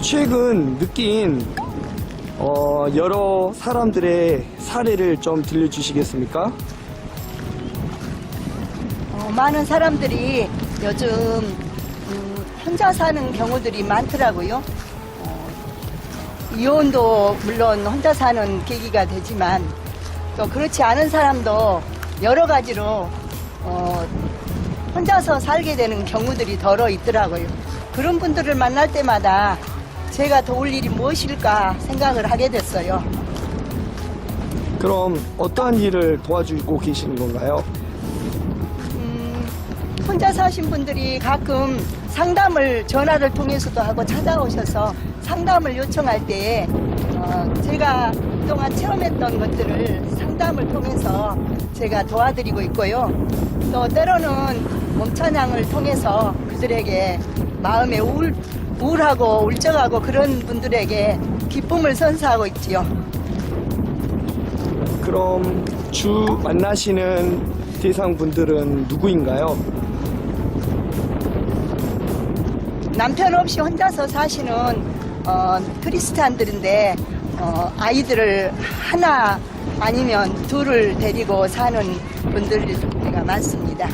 최근 느낀 어, 여러 사람들의 사례를 좀 들려주시겠습니까? 어, 많은 사람들이 요즘 음, 혼자 사는 경우들이 많더라고요. 어, 이혼도 물론 혼자 사는 계기가 되지만 또 그렇지 않은 사람도 여러 가지로 어, 혼자서 살게 되는 경우들이 더러 있더라고요. 그런 분들을 만날 때마다 제가 도울 일이 무엇일까 생각을 하게 됐어요. 그럼 어떠한 일을 도와주고 계시는 건가요? 음, 혼자 사신 분들이 가끔 상담을 전화를 통해서도 하고 찾아오셔서 상담을 요청할 때에 어, 제가 그동안 체험했던 것들을 상담을 통해서 제가 도와드리고 있고요. 또 때로는 몸찬양을 통해서 그들에게 마음에 우울, 우울하고 울적하고 그런 분들에게 기쁨을 선사하고 있지요. 그럼 주 만나시는 대상 분들은 누구인가요? 남편 없이 혼자서 사시는 어, 크리스찬들인데 어, 아이들을 하나 아니면 둘을 데리고 사는 분들 이 많습니다.